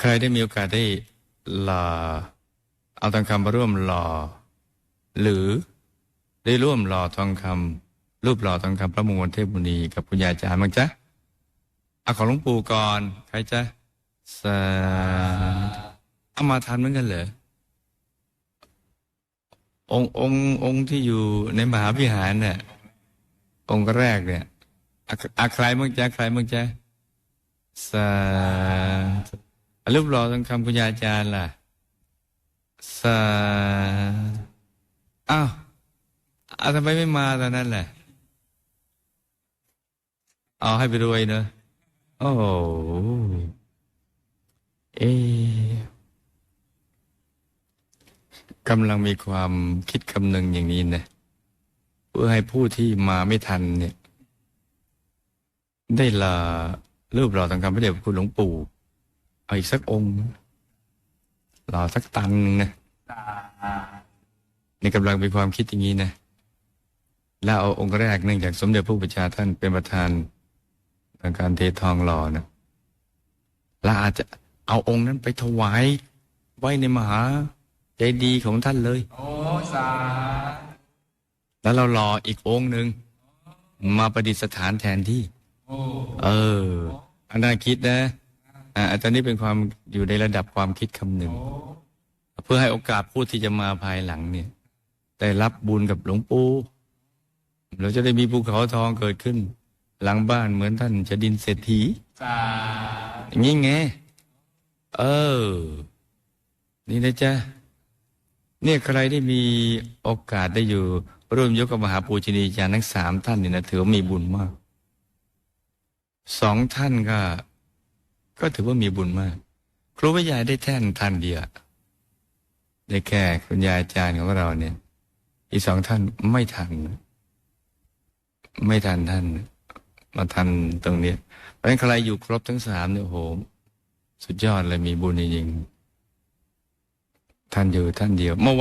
ใครได้มีโอกาสได้หล่อเอาทองคำมาร่วมหล่อ หรือได้ร่วมหล่อทองคำรูปหล่อทองคำพระมงคลเทพมุนีกับคุณยายจารย์มั้งจ๊ะเอาของหลวงปู่ก่อนใครจ๊ะสาเอามาทันเหมือนกันเหรอองค์องค์องค์ที่อยู่ในมหาวิหารเนี่ยองค์แรกเนี่ยอะอะใครมั้งจ๊ะใครมั้งจ๊ะสาธุอะ รูปหล่อทองคำคุณยาจารย์ล่ะสาอ้าวอาทำไมไม่มาตอนนั้นแหละ เอาให้ไปรวยเนอะโอ้โหเอกำลังมีความคิดคำนึงอย่างนี้นะเพื่อให้ผู้ที่มาไม่ทันเนี่ย ได้ลารูปหล่อทองคำพระเดชพระคุณหลวงปู่ เอาอีกสักองค์หล่อสักตังหนึงนะนี่กำลังมีความคิดอย่างนี้นะแล้วเอาองค์แรกเนื่องจากสมเด็จพระบัญชาท่านเป็นประธานทางการเททองหล่อนะแล้วอาจจะเอาองค์นั้นไปถวายไว้ในมหาใจดีย์ของท่านเลย โอ้สาแล้วเรารออีกองค์หนึ่งมาประดิษฐานแทนที่โอ้เอออันน่าคิดนะ อ่าตอนนี้เป็นความอยู่ในระดับความคิดคำหนึ่ง เพื่อให้โอกาสผู้ที่จะมาภายหลังเนี่ยได้รับบุญกับหลวงปู่เราจะได้มีภูเขาทองเกิดขึ้น หลังบ้านเหมือนท่านจะดินเศรษฐีสาอย่างนี้ไง เออ นี่นะจ๊ะเนี่ยใครได้มีโอกาสได้อยู่ร่วมยกกับมหาปูชนียาจารย์ทั้งสามท่านเนี่ยนะถือว่ามีบุญมาก สองท่านก็ ก็ถือว่ามีบุญมาก ครูวิยายได้แท่นท่านเดียวได้แค่คุณยายอาจารย์ของเราเนี่ย อีกสองท่านไม่ทัน ไม่ทันท่าน มาทันตรงเนี้ยเพราะฉะนั้นใครอยู่ครบทั้งสามเนี่ยโอ้โหสุดยอดเลยมีบุญจริงๆท่านอยู่ท่านเดียวเมื่อวาน